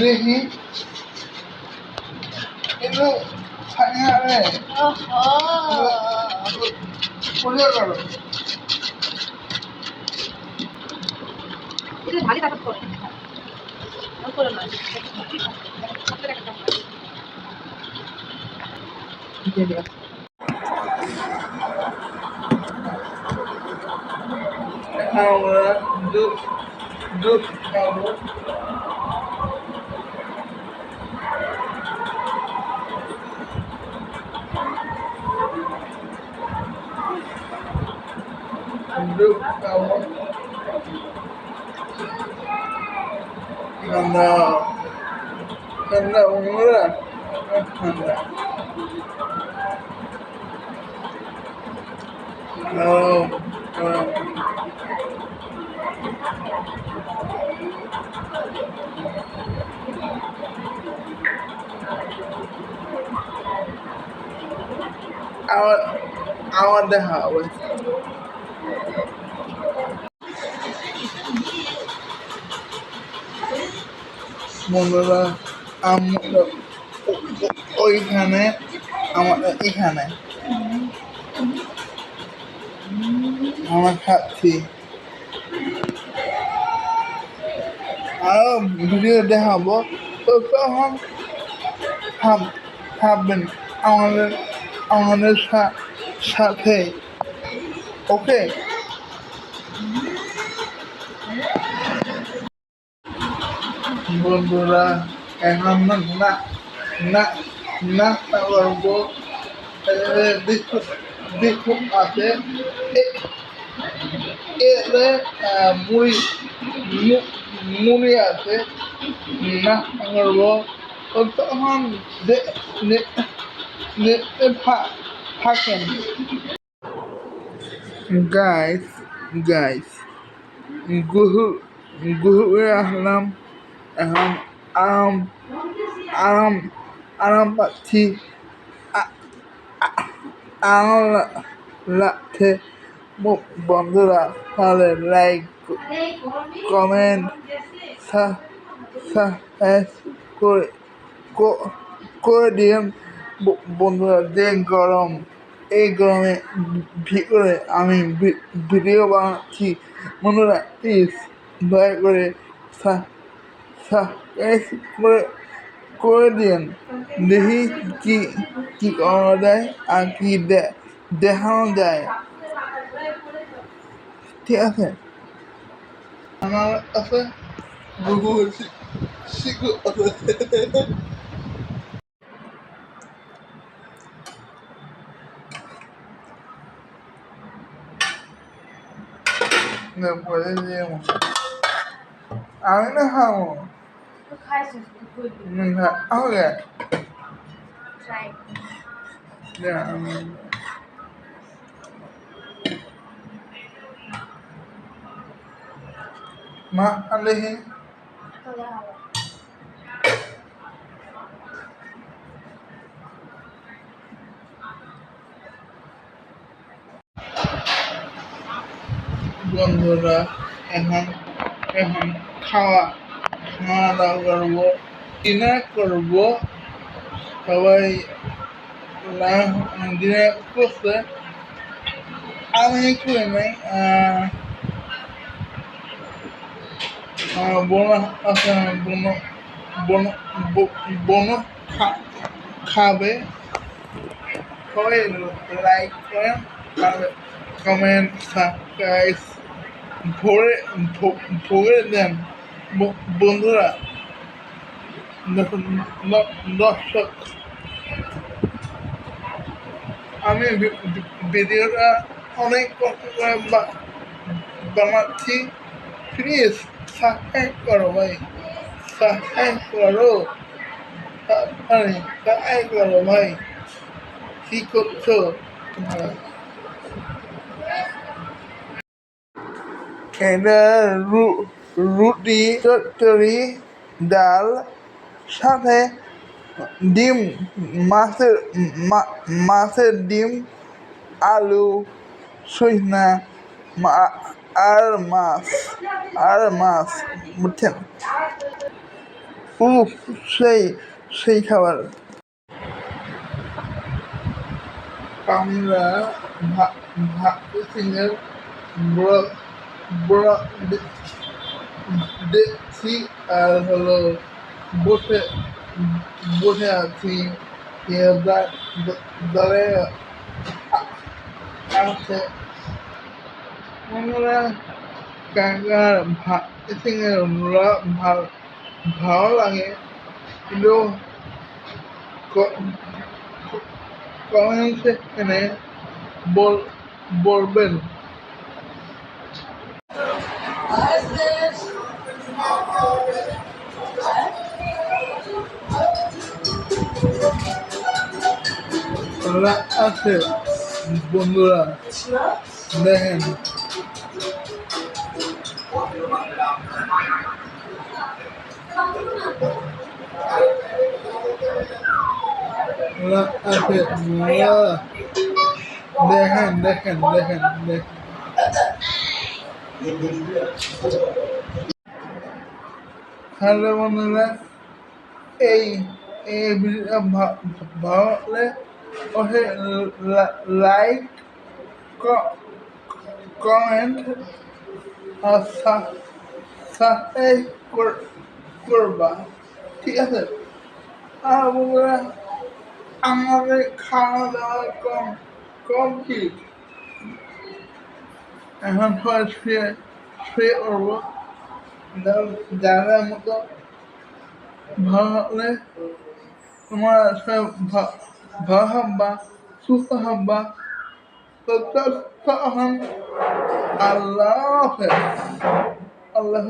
দেখি এগুলো রে পরিষ্কার করো ভালো কাটা করো আপনার একটা কাম দিয়ে দিও আমরা দুধ দুধ খাব দুধ খাব ঠান্ডা ঠান্ডা বন্ধুরা ঠান্ডা গরম গরম আমার আমার দেখা হবে। বন্ধুরা আমরা ওইখানে আমাদের এখানে। আমরা খাচ্ছি আরও ভিডিও দেখাবো তখন ভাব ভাববেন আমাদের আমাদের সাথে। ওকে? বন্ধুরা এখন না না নাস্তা করব দেখুন আছে। এ- এতে আহ, মুড়ি মু- মুড়ি আছে তো তখন থাকেন গাইস গাইস, গুহু গুহুয়ে আসলাম। এখন আরাম আরাম আরাম পাচ্ছি। আরাম লাগছে। বন্ধুরা তাহলে লাইক কমেন্ট করে দিন বন্ধুরা, যে গরম, এই গরমে ভিতরে আমি ভিডিও বানাচ্ছি। বন্ধুরা প্লিজ দয়া করে করে করে দিন দেখি কি কি করা যায় আর কি দেখানো যায়। ঠিক আছে। আমার কাছে বহু শিখু আছে না পরে দিয়ে আমি না খাব খাইছিস তুই না হবে ট্রাই না আমি মা আলেহি তাহলে হবে বন্ধুরা এখন এখন খাওয়া খাওয়া দাওয়া করব ডিনার করব সবাই ডিনার করছে আমি করি নাই আহ, আহ, বোন বোন বোন বোন খাবে। সবাই লাইক করেন কমেন্ট সাবস্ক্রাইব ভরে ভরে দেন। বন্ধুরা দর্শক, আমি ভিডিওটা অনেক কষ্ট করে বানাচ্ছি। প্লিজ সাবস্ক্রাইব করো ভাই সাবস্ক্রাইব করো। সাবস্ক্রাইব করো ভাই। কি করছ তোমরা? এটা রু- রুটি, চচ্চড়ি, ডাল, সাথে ডিম, মাছের মাছের ডিম, আলু, সজনা আর মাছ আর মাছ, বুঝছেন? ও সেই সেই খাবার। আমরা বড় দেখছি আর হলো বসে বসে আছি। দাঁড়ে আছে। আমরা কাকার ভাত সিংহের ভালো ভালো লাগে কিন্তু কমেন্টে এখানে বল বলবেন ওরা আছে বন্ধুরা দেখেন ওরা আছে ওরা দেখেন দেখেন দেখেন দেখেন হ্যালো বন্ধুরা, এই এই ভিডিও ভালো অবশ্যই লাইক কমেন্ট আর সাবস্ক্রাইব করবা, ঠিক আছে? আর বন্ধুরা আমাদের খাওয়া দাওয়া কম কমপ্লিট এখন সবাই শুয়ে শুয়ে করব যারা মতো ভালো তোমরা সবাই ভালো হবা সুস্থ হবা তখন আল্লাহ আল্লাহ